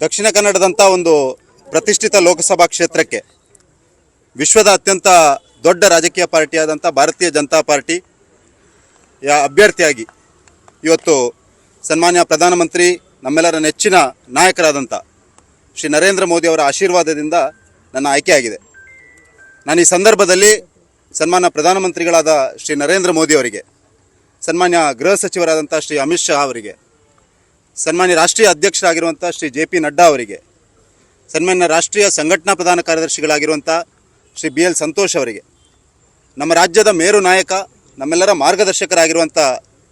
ದಕ್ಷಿಣ ಕನ್ನಡದಂಥ ಒಂದು ಪ್ರತಿಷ್ಠಿತ ಲೋಕಸಭಾ ಕ್ಷೇತ್ರಕ್ಕೆ ವಿಶ್ವದ ಅತ್ಯಂತ ದೊಡ್ಡ ರಾಜಕೀಯ ಪಾರ್ಟಿಯಾದಂಥ ಭಾರತೀಯ ಜನತಾ ಪಾರ್ಟಿ ಅಭ್ಯರ್ಥಿಯಾಗಿ ಇವತ್ತು ಸನ್ಮಾನ್ಯ ಪ್ರಧಾನಮಂತ್ರಿ, ನಮ್ಮೆಲ್ಲರ ನೆಚ್ಚಿನ ನಾಯಕರಾದಂಥ ಶ್ರೀ ನರೇಂದ್ರ ಮೋದಿ ಅವರ ಆಶೀರ್ವಾದದಿಂದ ನನ್ನ ಆಯ್ಕೆಯಾಗಿದೆ. ನಾನು ಈ ಸಂದರ್ಭದಲ್ಲಿ ಸನ್ಮಾನ್ಯ ಪ್ರಧಾನಮಂತ್ರಿಗಳಾದ ಶ್ರೀ ನರೇಂದ್ರ ಮೋದಿ ಅವರಿಗೆ, ಸನ್ಮಾನ್ಯ ಗೃಹ ಸಚಿವರಾದಂಥ ಶ್ರೀ ಅಮಿತ್ ಶಾ ಅವರಿಗೆ ಸನ್ಮಾನ್ಯ ರಾಷ್ಟ್ರೀಯ ಅಧ್ಯಕ್ಷರಾಗಿರುವಂಥ ಶ್ರೀ ಜೆ ಪಿ ನಡ್ಡಾ ಅವರಿಗೆ, ಸನ್ಮಾನ್ಯ ರಾಷ್ಟ್ರೀಯ ಸಂಘಟನಾ ಪ್ರಧಾನ ಕಾರ್ಯದರ್ಶಿಗಳಾಗಿರುವಂಥ ಶ್ರೀ ಬಿ ಎಲ್ ಸಂತೋಷ್ ಅವರಿಗೆ, ನಮ್ಮ ರಾಜ್ಯದ ಮೇರು ನಾಯಕ, ನಮ್ಮೆಲ್ಲರ ಮಾರ್ಗದರ್ಶಕರಾಗಿರುವಂಥ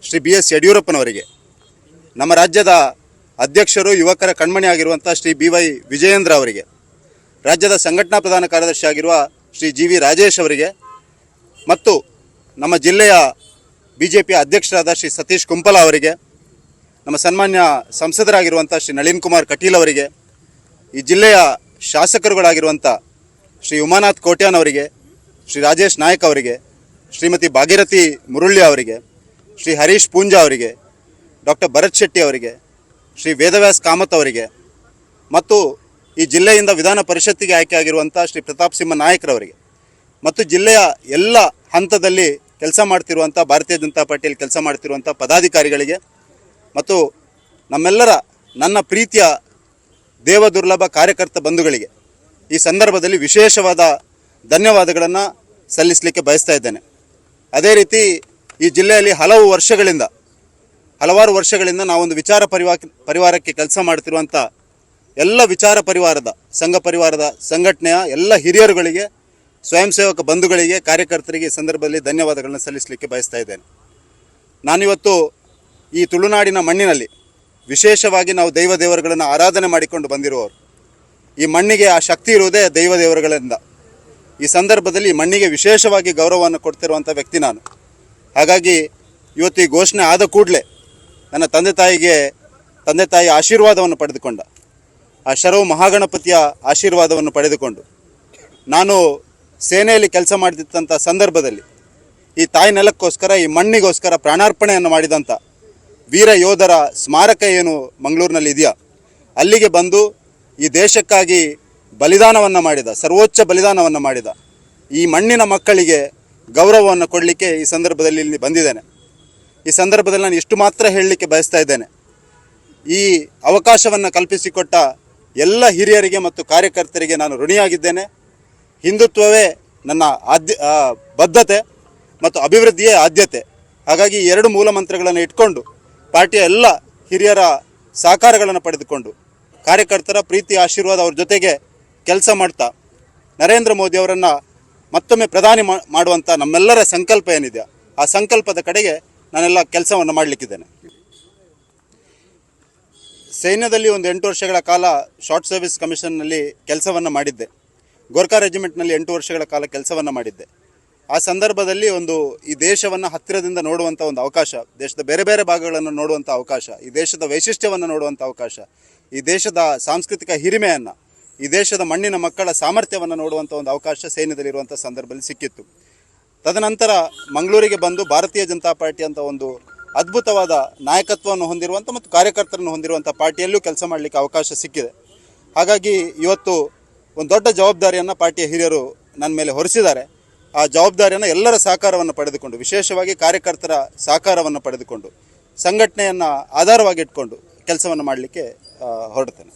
ಶ್ರೀ ಬಿ ಎಸ್ ಯಡಿಯೂರಪ್ಪನವರಿಗೆ, ನಮ್ಮ ರಾಜ್ಯದ ಅಧ್ಯಕ್ಷರು, ಯುವಕರ ಕಣ್ಮಣಿ ಆಗಿರುವಂಥ ಶ್ರೀ ಬಿ ವೈ ವಿಜಯೇಂದ್ರ ಅವರಿಗೆ, ರಾಜ್ಯದ ಸಂಘಟನಾ ಪ್ರಧಾನ ಕಾರ್ಯದರ್ಶಿ ಆಗಿರುವ ಶ್ರೀ ಜಿ ವಿ ರಾಜೇಶ್ ಅವರಿಗೆ ಮತ್ತು ನಮ್ಮ ಜಿಲ್ಲೆಯ ಬಿ ಜೆ ಪಿಯ ಅಧ್ಯಕ್ಷರಾದ ಶ್ರೀ ಸತೀಶ್ ಕುಂಪಲ ಅವರಿಗೆ ನಮ್ಮ ಸನ್ಮಾನ್ಯ ಸಂಸದರಾಗಿರುವಂಥ ಶ್ರೀ ನಳಿನ್ ಕುಮಾರ್ ಕಟೀಲ್ ಅವರಿಗೆ, ಈ ಜಿಲ್ಲೆಯ ಶಾಸಕರುಗಳಾಗಿರುವಂಥ ಶ್ರೀ ಉಮಾನಾಥ್ ಕೋಟ್ಯಾನ್ ಅವರಿಗೆ, ಶ್ರೀ ರಾಜೇಶ್ ನಾಯಕ್ ಅವರಿಗೆ, ಶ್ರೀಮತಿ ಭಾಗೀರಥಿ ಮುರುಳ್ಳಿ ಅವರಿಗೆ, ಶ್ರೀ ಹರೀಶ್ ಪೂಂಜಾ ಅವರಿಗೆ, ಡಾಕ್ಟರ್ ಭರತ್ ಶೆಟ್ಟಿ ಅವರಿಗೆ, ಶ್ರೀ ವೇದವ್ಯಾಸ್ ಕಾಮತ್ ಅವರಿಗೆ ಮತ್ತು ಈ ಜಿಲ್ಲೆಯಿಂದ ವಿಧಾನ ಪರಿಷತ್ತಿಗೆ ಆಯ್ಕೆಯಾಗಿರುವಂಥ ಶ್ರೀ ಪ್ರತಾಪ್ ಸಿಂಹ ನಾಯಕರವರಿಗೆ ಮತ್ತು ಜಿಲ್ಲೆಯ ಎಲ್ಲ ಹಂತದಲ್ಲಿ ಕೆಲಸ ಮಾಡ್ತಿರುವಂಥ ಭಾರತೀಯ ಜನತಾ ಪಾರ್ಟಿಯಲ್ಲಿ ಕೆಲಸ ಮಾಡ್ತಿರುವಂಥ ಪದಾಧಿಕಾರಿಗಳಿಗೆ ಮತ್ತು ನಮ್ಮೆಲ್ಲರ, ನನ್ನ ಪ್ರೀತಿಯ ದೇವದುರ್ಲಭ ಕಾರ್ಯಕರ್ತ ಬಂಧುಗಳಿಗೆ ಈ ಸಂದರ್ಭದಲ್ಲಿ ವಿಶೇಷವಾದ ಧನ್ಯವಾದಗಳನ್ನು ಸಲ್ಲಿಸಲಿಕ್ಕೆ ಬಯಸ್ತಾ ಇದ್ದೇನೆ. ಅದೇ ರೀತಿ ಈ ಜಿಲ್ಲೆಯಲ್ಲಿ ಹಲವು ವರ್ಷಗಳಿಂದ, ಹಲವಾರು ವರ್ಷಗಳಿಂದ ನಾವೊಂದು ವಿಚಾರ ಪರಿವಾ ಪರಿವಾರಕ್ಕೆ ಕೆಲಸ ಮಾಡ್ತಿರುವಂಥ ಎಲ್ಲ ವಿಚಾರ ಪರಿವಾರದ, ಸಂಘ ಪರಿವಾರದ, ಸಂಘಟನೆಯ ಎಲ್ಲ ಹಿರಿಯರುಗಳಿಗೆ, ಸ್ವಯಂ ಸೇವಕ ಬಂಧುಗಳಿಗೆ, ಕಾರ್ಯಕರ್ತರಿಗೆ ಈ ಸಂದರ್ಭದಲ್ಲಿ ಧನ್ಯವಾದಗಳನ್ನು ಸಲ್ಲಿಸಲಿಕ್ಕೆ ಬಯಸ್ತಾ ಇದ್ದೇನೆ. ನಾನಿವತ್ತು ಈ ತುಳುನಾಡಿನ ಮಣ್ಣಿನಲ್ಲಿ ವಿಶೇಷವಾಗಿ ನಾವು ದೈವ ದೇವರುಗಳನ್ನು ಆರಾಧನೆ ಮಾಡಿಕೊಂಡು ಬಂದಿರುವವರು. ಈ ಮಣ್ಣಿಗೆ ಆ ಶಕ್ತಿ ಇರುವುದೇ ದೈವ ದೇವರುಗಳಿಂದ. ಈ ಸಂದರ್ಭದಲ್ಲಿ ಮಣ್ಣಿಗೆ ವಿಶೇಷವಾಗಿ ಗೌರವವನ್ನು ಕೊಡ್ತಿರುವಂಥ ವ್ಯಕ್ತಿ ನಾನು. ಹಾಗಾಗಿ ಇವತ್ತು ಈ ಘೋಷಣೆ ಆದ ಕೂಡಲೇ ನನ್ನ ತಂದೆ ತಾಯಿಗೆ ತಂದೆ ತಾಯಿ ಆಶೀರ್ವಾದವನ್ನು ಪಡೆದುಕೊಂಡ. ಆ ಶರವು ಮಹಾಗಣಪತಿಯ ಆಶೀರ್ವಾದವನ್ನು ಪಡೆದುಕೊಂಡು ನಾನು ಸೇನೆಯಲ್ಲಿ ಕೆಲಸ ಮಾಡಿದಂಥ ಸಂದರ್ಭದಲ್ಲಿ ಈ ತಾಯಿ ನೆಲಕ್ಕೋಸ್ಕರ ಈ ಮಣ್ಣಿಗೋಸ್ಕರ ಪ್ರಾಣಾರ್ಪಣೆಯನ್ನು ಮಾಡಿದಂಥ ವೀರ ಯೋಧರ ಸ್ಮಾರಕ ಏನು ಮಂಗಳೂರಿನಲ್ಲಿ ಇದೆಯಾ? ಅಲ್ಲಿಗೆ ಬಂದು ಈ ದೇಶಕ್ಕಾಗಿ ಬಲಿದಾನವನ್ನು ಮಾಡಿದ, ಸರ್ವೋಚ್ಚ ಬಲಿದಾನವನ್ನು ಮಾಡಿದ ಈ ಮಣ್ಣಿನ ಮಕ್ಕಳಿಗೆ ಗೌರವವನ್ನು ಕೊಡಲಿಕ್ಕೆ ಈ ಸಂದರ್ಭದಲ್ಲಿ ಇಲ್ಲಿ ಬಂದಿದ್ದೇನೆ. ಈ ಸಂದರ್ಭದಲ್ಲಿ ನಾನು ಇಷ್ಟು ಮಾತ್ರ ಹೇಳಲಿಕ್ಕೆ ಬಯಸ್ತಾ ಇದ್ದೇನೆ. ಈ ಅವಕಾಶವನ್ನು ಕಲ್ಪಿಸಿಕೊಟ್ಟ ಎಲ್ಲ ಹಿರಿಯರಿಗೆ ಮತ್ತು ಕಾರ್ಯಕರ್ತರಿಗೆ ನಾನು ಋಣಿಯಾಗಿದ್ದೇನೆ. ಹಿಂದುತ್ವವೇ ನನ್ನ ಆದ್ಯ ಬದ್ಧತೆ ಮತ್ತು ಅಭಿವೃದ್ಧಿಯೇ ಆದ್ಯತೆ. ಹಾಗಾಗಿ ಎರಡು ಮೂಲ ಮಂತ್ರಗಳನ್ನು ಇಟ್ಕೊಂಡು ಪಾರ್ಟಿಯ ಎಲ್ಲ ಹಿರಿಯರ ಸಹಕಾರಗಳನ್ನು ಪಡೆದುಕೊಂಡು ಕಾರ್ಯಕರ್ತರ ಪ್ರೀತಿ, ಆಶೀರ್ವಾದ ಅವ್ರ ಜೊತೆಗೆ ಕೆಲಸ ಮಾಡ್ತಾ ನರೇಂದ್ರ ಮೋದಿ ಅವರನ್ನು ಮತ್ತೊಮ್ಮೆ ಪ್ರಧಾನಿ ಮಾಡುವಂಥ ನಮ್ಮೆಲ್ಲರ ಸಂಕಲ್ಪ ಏನಿದೆ, ಆ ಸಂಕಲ್ಪದ ಕಡೆಗೆ ನಾನೆಲ್ಲ ಕೆಲಸವನ್ನು ಮಾಡಲಿಕ್ಕಿದ್ದೇನೆ. ಸೈನ್ಯದಲ್ಲಿ ಒಂದು ಎಂಟು ವರ್ಷಗಳ ಕಾಲ ಶಾರ್ಟ್ ಸರ್ವಿಸ್ ಕಮಿಷನ್ನಲ್ಲಿ ಕೆಲಸವನ್ನು ಮಾಡಿದ್ದೆ. ಗೋರ್ಖಾ ರೆಜಿಮೆಂಟ್ನಲ್ಲಿ ಎಂಟು ವರ್ಷಗಳ ಕಾಲ ಕೆಲಸವನ್ನು ಮಾಡಿದ್ದೆ. ಆ ಸಂದರ್ಭದಲ್ಲಿ ಒಂದು ಈ ದೇಶವನ್ನು ಹತ್ತಿರದಿಂದ ನೋಡುವಂಥ ಒಂದು ಅವಕಾಶ, ದೇಶದ ಬೇರೆ ಬೇರೆ ಭಾಗಗಳನ್ನು ನೋಡುವಂಥ ಅವಕಾಶ, ಈ ದೇಶದ ವೈಶಿಷ್ಟ್ಯವನ್ನು ನೋಡುವಂಥ ಅವಕಾಶ, ಈ ದೇಶದ ಸಾಂಸ್ಕೃತಿಕ ಹಿರಿಮೆಯನ್ನು, ಈ ದೇಶದ ಮಣ್ಣಿನ ಮಕ್ಕಳ ಸಾಮರ್ಥ್ಯವನ್ನು ನೋಡುವಂಥ ಒಂದು ಅವಕಾಶ ಸೈನ್ಯದಲ್ಲಿರುವಂಥ ಸಂದರ್ಭದಲ್ಲಿ ಸಿಕ್ಕಿತ್ತು. ತದನಂತರ ಮಂಗಳೂರಿಗೆ ಬಂದು ಭಾರತೀಯ ಜನತಾ ಪಾರ್ಟಿ ಅಂತ ಒಂದು ಅದ್ಭುತವಾದ ನಾಯಕತ್ವವನ್ನು ಹೊಂದಿರುವಂಥ ಮತ್ತು ಕಾರ್ಯಕರ್ತರನ್ನು ಹೊಂದಿರುವಂಥ ಪಾರ್ಟಿಯಲ್ಲೂ ಕೆಲಸ ಮಾಡಲಿಕ್ಕೆ ಅವಕಾಶ ಸಿಕ್ಕಿದೆ. ಹಾಗಾಗಿ ಇವತ್ತು ಒಂದು ದೊಡ್ಡ ಜವಾಬ್ದಾರಿಯನ್ನು ಪಾರ್ಟಿಯ ಹಿರಿಯರು ನನ್ನ ಮೇಲೆ ಹೊರಿಸಿದ್ದಾರೆ. ಆ ಜವಾಬ್ದಾರಿಯನ್ನು ಎಲ್ಲರ ಸಹಕಾರವನ್ನು ಪಡೆದುಕೊಂಡು ವಿಶೇಷವಾಗಿ ಕಾರ್ಯಕರ್ತರ ಸಹಕಾರವನ್ನು ಪಡೆದುಕೊಂಡು ಸಂಘಟನೆಯನ್ನು ಆಧಾರವಾಗಿಟ್ಕೊಂಡು ಕೆಲಸವನ್ನು ಮಾಡಲಿಕ್ಕೆ ಹೊರಡ್ತೇನೆ.